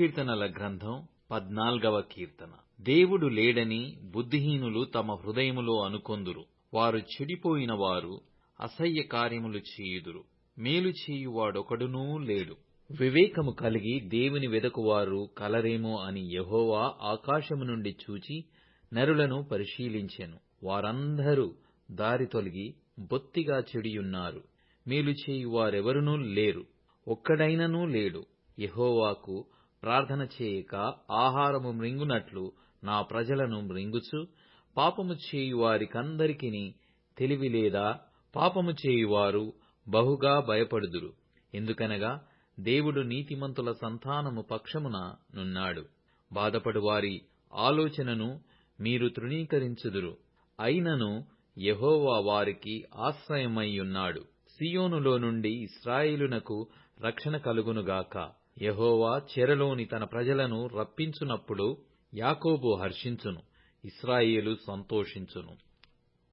సంకీర్తనల గ్రంథం పద్నాల్గవ కీర్తన. దేవుడు లేడని బుద్ధిహీనులు తమ హృదయములో అనుకొందురు. వారు చెడిపోయిన వారు అసహ్య కార్యములు చేయుదురు. మేలు చేయువాడొకడునూ లేడు. వివేకము కలిగి దేవుని వెదకువారు కలరేమో అని యహోవా ఆకాశము నుండి చూచి నరులను పరిశీలించెను. వారందరూ దారి తొలగి బొత్తిగా చెడియున్నారు. మేలు చేయువారెవరునూ లేరు. ఒక్కడైననూ లేడు. యహోవాకు ప్రార్థన చేయక ఆహారము మ్రింగునట్లు నా ప్రజలను మ్రింగుచు పాపము చేయువారికందరికిని తెలివి లేదా పాపము చేయువారు బహుగా భయపడుదురు. ఎందుకనగా దేవుడు నీతిమంతుల సంతానము పక్షమున నున్నాడు. బాధపడు వారి ఆలోచనను మీరు తృణీకరించుదురు. అయినను యెహోవా వారికి ఆశ్రయమయ్యున్నాడు సీయోనులో నుండి ఇశ్రాయేలునకు రక్షణ కలుగునుగాక. యెహోవా చెరలోని తన ప్రజలను రప్పించునప్పుడు యాకోబు హర్షించును ఇస్రాయిలు సంతోషించును.